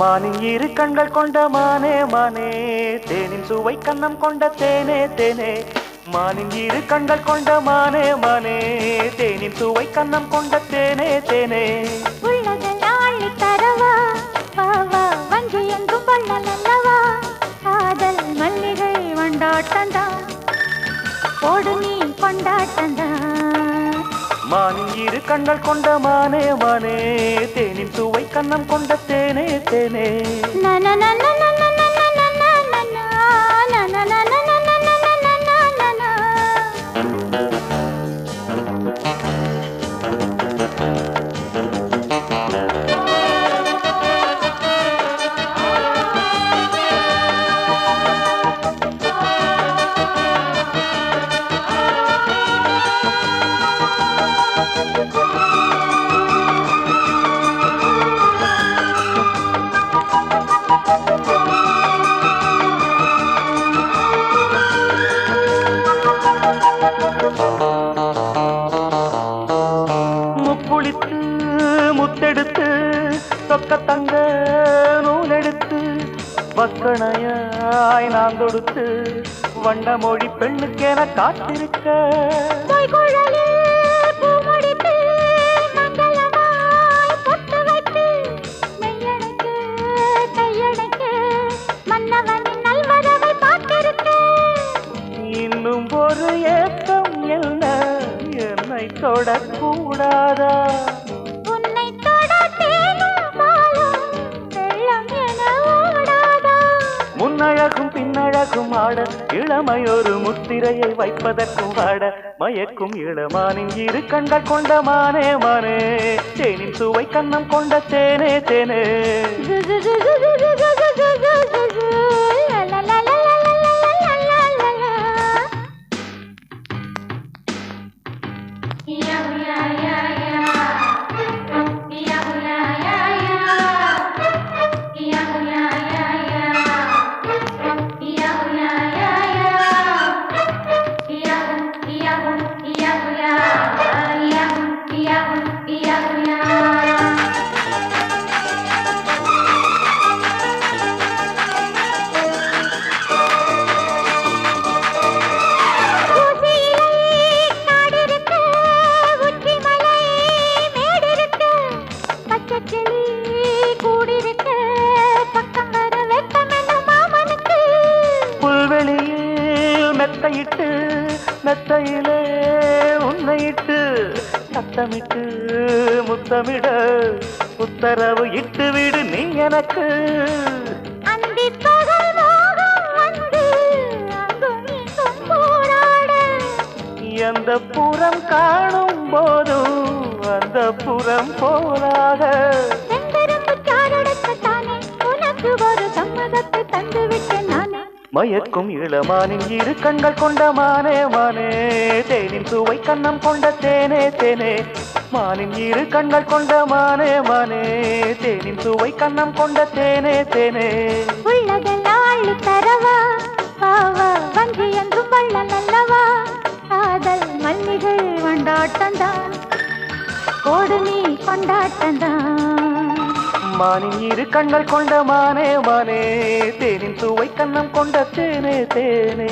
மானின் இரு கண்கள் கொண்ட மானே மானே. தேனின் சுவை கண்ணம் கொண்ட தேனே தேனே. மானின் இரு கண்கள் கொண்ட மானே மானே. தேனின் சுவை கண்ணம் கொண்ட தேனே தேனே. உள்ளதெல்லாம் போடு நீ வா மானின் இரு கண்கள் கொண்ட மானே மானே. தேனின் சுவை கண்ணம் கொண்ட தேனே தேனே. முத்தெடுத்து சொக்க தங்க நூலெடுத்து வக்கணையாய் நான் தொடுத்து வண்ண மொழி பெண்ணுக்கென காத்திருக்க. இன்னும் ஒரு ஏக்கம் என்ன? என்னை தொடக்கூடாதா? பின்னழகும் ஆட இளமையொரு முத்திரையை வைப்பதற்கும் ஆட மயக்கும் இளமானின் இரு கண்கள் கொண்ட மானே மானே. தேனின் சுவை கண்ணம் கொண்ட தேனே தேனே. புல்வெளியில் மெத்தையிட்டு மெத்தையிலே உன்னையிட்டு சத்தமிட்டு முத்தமிட உத்தரவு இட்டு விடு நீ எனக்கு. எந்த புறம் காணும் போதும் அந்த புறம் போலாக ஒரு சம்மதத்தை தந்துவிட்டேன் நானே. மயக்கும் இளமானின் இரு கண்கள் கொண்ட மானே மானே. தேனின் சுவை கண்ணம் கொண்ட தேனே தேனே. மானின் இரு கண்கள் கொண்ட மானே மானே. தேனின் சுவை கண்ணம் கொண்ட தேனே தேனே. உள்ளதெல்லாம் அள்ளித் தரவா வா வா வஞ்சி என்றும் வள்ளல் அல்லவா? காதல் மல்லிகை வண்டாட்டந்தான் கோடு நீ கொண்டாட்டந்தான் மானின் இரு கண்கள் கொண்ட மானே மானே. தேனின் சுவை கண்ணம் கொண்ட தேனே தேனே.